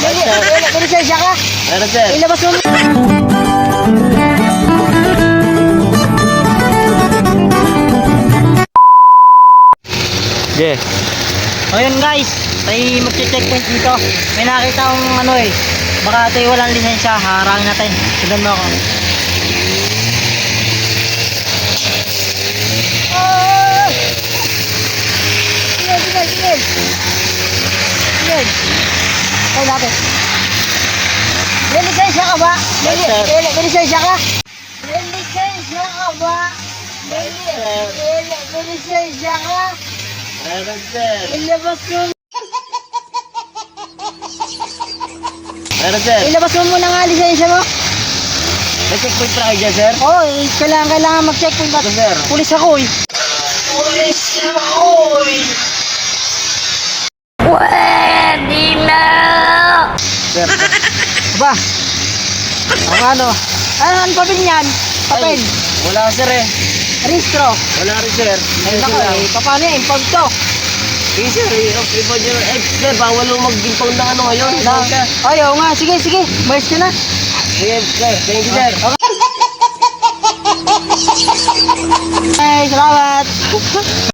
May, Yes, sir. may, may lisensya ka? Meron sir. Ilabas mo. Yeah. Ayun guys, tayo magche-checkpoint dito. May nakita akong ano eh. Baka tayo walang lisensya, harangin natin. Sundan mo ako. Oh! Sige, sige. Sige. Tayo natin. May lisensya ka ba? May, Yes, sir. may, may lisensya ka? May lisensya ka ba? May, sir. may, may lisensya ka? Meron sir. Ilabas mo Meron sir. Ilabas mo muna nga lisensya mo. May checkpoint pa kayo dyan sir? Oo, eh, kailangan, kailangan mag-checkpoint ba? Ito sir. Pulis ako eh. Pulis ako Sir. Ba? Ang ano? Ano ang papel niyan? Papel. Ay, Wala sir eh. Registro. Wala rin sir. Ay, Ayun nako eh. Paano eh? Impog to. Eh sir, eh, okay po dyan. Eh sir, bawal mo mag-impound ng ano ngayon. Na, ay, oo nga. Sige, sige. Mayos ka na. Sige sir, thank you sir. Ay, salamat.